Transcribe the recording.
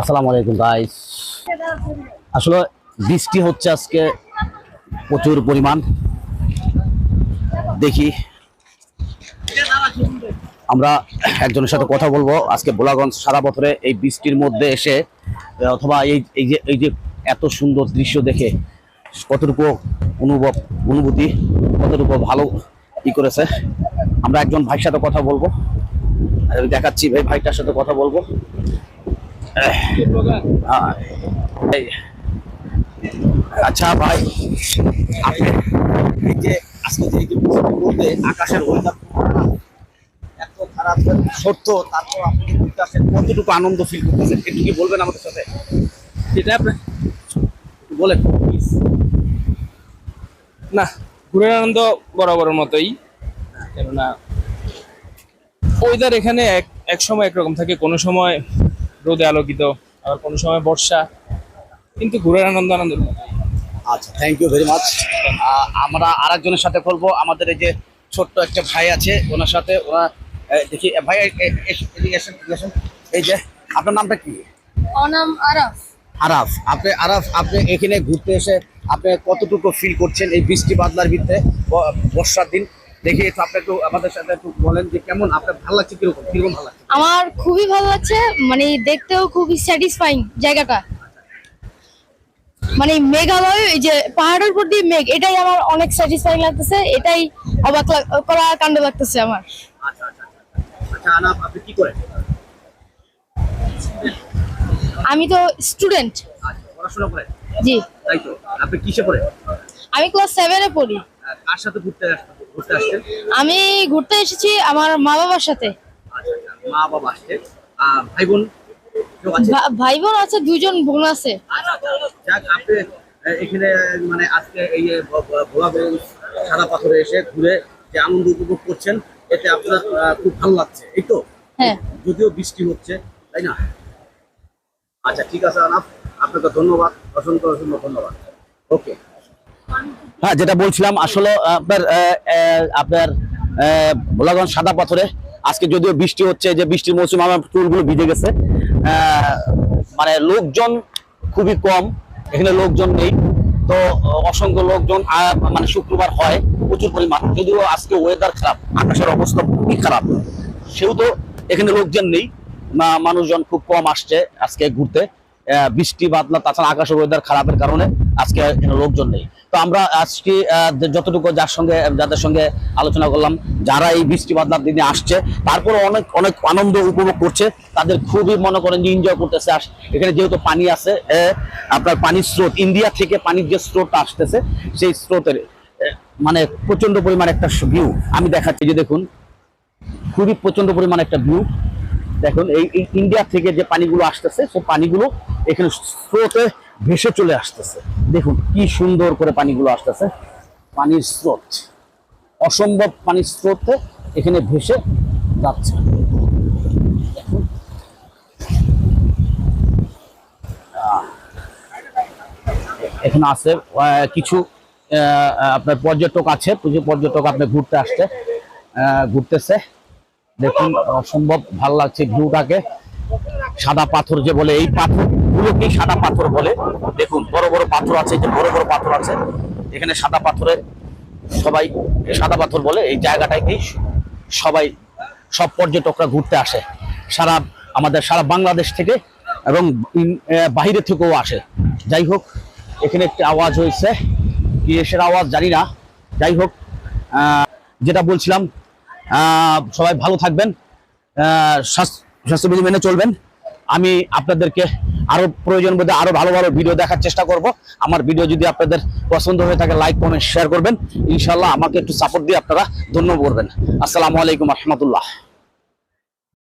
আসসালামু আলাইকুম গাইস আসলে বৃষ্টি হচ্ছে আজকে প্রচুর পরিমাণ। দেখি। আমরা একজনের সাথে কথা বলব। আজকে বোলাগঞ্জ সারা বছরে এই বৃষ্টির মধ্যে এসে অথবা এই এই যে এই যে এত সুন্দর দৃশ্য দেখে কতটুকু অনুভব অনুভূতি, কতটুকু ভালো ই করেছে। আমরা একজন ভাইয়ের সাথে কথা বলব। দেখাচ্ছি ভাই ভাইটার সাথে কথা বলব। আচ্ছা ভাই আপনি এই যে আজকে যে মধ্যে আকাশের ওয়েদার এত খারাপ সত্য তারপর আপনি ঘুরতে আসেন কতটুকু আনন্দ ফিল করতেছেন? একটু কি বলবেন আমাদের সাথে? সেটা একটু বলেন। না ঘুরের আনন্দ বরাবরের মতোই। কেননা ওয়েদার এখানে এক এক সময় একরকম থাকে কোনো সময় রোদে আলোকিত আবার কোনো সময় বর্ষা কিন্তু ঘুরের আনন্দ আনন্দের মতো। আচ্ছা থ্যাংক ইউ ভেরি মাচ আমরা আরেকজনের সাথে বলব আমাদের এই যে ছোট্ট একটা ভাই আছে ওনার সাথে ওরা দেখি ভাই। এই যে আপনার নামটা কি? অনাম আরাফ। আরাফ আপনি আরাফ আপনি এখানে ঘুরতে এসে আপনি কতটুকু ফিল করছেন এই বৃষ্টি বাদলার ভিতরে বর্ষার দিন? দেখি আপনি একটু আমাদের সাথে একটু বলেন যে কেমন আপনার ভালো লাগছে কীরকম কীরকম ভালো লাগছে? আমার খুবই ভালো লাগছে মানে দেখতেও খুবই স্যাটিসফাইং জায়গাটা। মানে মেঘালয় এই যে পাহাড়ের উপর দিয়ে মেঘ এটাই আমার অনেক স্যাটিসফাইং লাগতেছে এটাই অবাক করা কাণ্ড লাগতেছে আমার। আচ্ছা আচ্ছা আচ্ছা আপনি কি করেন? আমি তো স্টুডেন্ট পড়াশোনা করেন? জি। তাই তো? আপনি কিসে পড়েন? আমি ক্লাস সেভেন এ পড়ি। কার সাথে ঘুরতে আস- ঘুরতে আসছেন? আমি ঘুরতে এসেছি আমার মা বাবার সাথে। আচ্ছা আচ্ছা মা বাবা আসছে। ভাই বোন আছে? ভা- ভাই বোন আছে দুজন বোন আছে। আচ্ছা। যাক আপনি এখানে মানে আজকে এই সাদা পাথরে এসে ঘুরে যে আনন্দ উপভোগ করছেন এতে আপনার খুব ভালো লাগছে। এই তো? হ্যাঁ। যদিও বৃষ্টি হচ্ছে তাই না? আচ্ছা ঠিক আছে আনাফ। আপনাকে ধন্যবাদ অসংখ্য অসংখ্য ধন্যবাদ। ওকে। হ্যাঁ যেটা বলছিলাম, আসলে আপনার আপনার ভোলাগঞ্জ সাদা পাথরে। আজকে যদিও বৃষ্টি হচ্ছে, যে বৃষ্টির মৌসুম আমার চুলগুলো ভিজে গেছে। মানে লোকজন খুবই কম, এখানে লোকজন নেই। তো, অসংখ্য লোকজন মানে শুক্রবার হয়, প্রচুর পরিমাণ। যদিও আজকে ওয়েদার খারাপ, আকাশের অবস্থা খুবই খারাপ। সেহেতু এখানে লোকজন নেই মানুষজন খুব কম আসছে আজকে ঘুরতে। বৃষ্টি বাদলা, তাছাড়া আকাশের ওয়েদার খারাপের কারণে আজকে এখানে লোকজন নেই। তো আমরা আজকে যতটুকু যার সঙ্গে, যাদের সঙ্গে আলোচনা করলাম, যারা এই বৃষ্টি বাদলার দিনে আসছে তারপরে অনেক অনেক আনন্দ উপভোগ করছে। তাদের খুবই মনে করেন যে এনজয় করতেছে। আস- এখানে যেহেতু পানি আছে আপনার পানির স্রোত, ইন্ডিয়া থেকে পানির যে স্রোতটা আসতেছে, সেই স্রোতের মানে প্রচণ্ড পরিমাণ একটা ভিউ আমি দেখাচ্ছি যে দেখুন, খুবই প্রচণ্ড পরিমাণ একটা ভিউ দেখুন, এই এই ইন্ডিয়া থেকে যে পানিগুলো আসতেছে, সেই পানিগুলো এখানে স্রোতে ভেসে চলে আসতেছে। দেখুন, কি সুন্দর করে পানিগুলো আসতেছে। পানির স্রোত, অসম্ভব পানির স্রোতে এখানে ভেসে যাচ্ছে। এখানে আছে কিছু আপনার পর্যটক আছে, কিছু পর্যটক আপনি ঘুরতে আসছে ঘুরতেছে। দেখুন, অসম্ভব ভালো লাগছে ভিউটাকে। সাদা পাথর যে বলে, এই পাথর গুলোকেই সাদা পাথর বলে? দেখুন, বড় বড় পাথর আছে যে বড় বড় পাথর আছে, এখানে সাদা পাথরে সবাই সাদা পাথর বলে, এই জায়গাটাকেই সবাই, সব পর্যটকরা ঘুরতে আসে। সারা আমাদের, সারা বাংলাদেশ থেকে এবং বাইরে থেকেও আসে। যাই হোক, এখানে একটি আওয়াজ হয়েছে, কি এসের আওয়াজ জানি না। যাই হোক যেটা বলছিলাম সবাই ভালো থাকবেন। স্বাস্থ্য- স্বাস্থ্যবিধি মেনে চলবেন। আমি আপনাদেরকে আরও প্রয়োজন বোধে আরও ভালো ভালো ভিডিও দেখার চেষ্টা করব। আমার ভিডিও যদি আপনাদের পছন্দ হয়ে থাকে লাইক কমেন্ট শেয়ার করবেন। ইনশাল্লাহ আমাকে একটু সাপোর্ট দিয়ে আপনারা ধন্যবাদ করবেন। আসসালামু আলাইকুম রহমতুল্লাহ।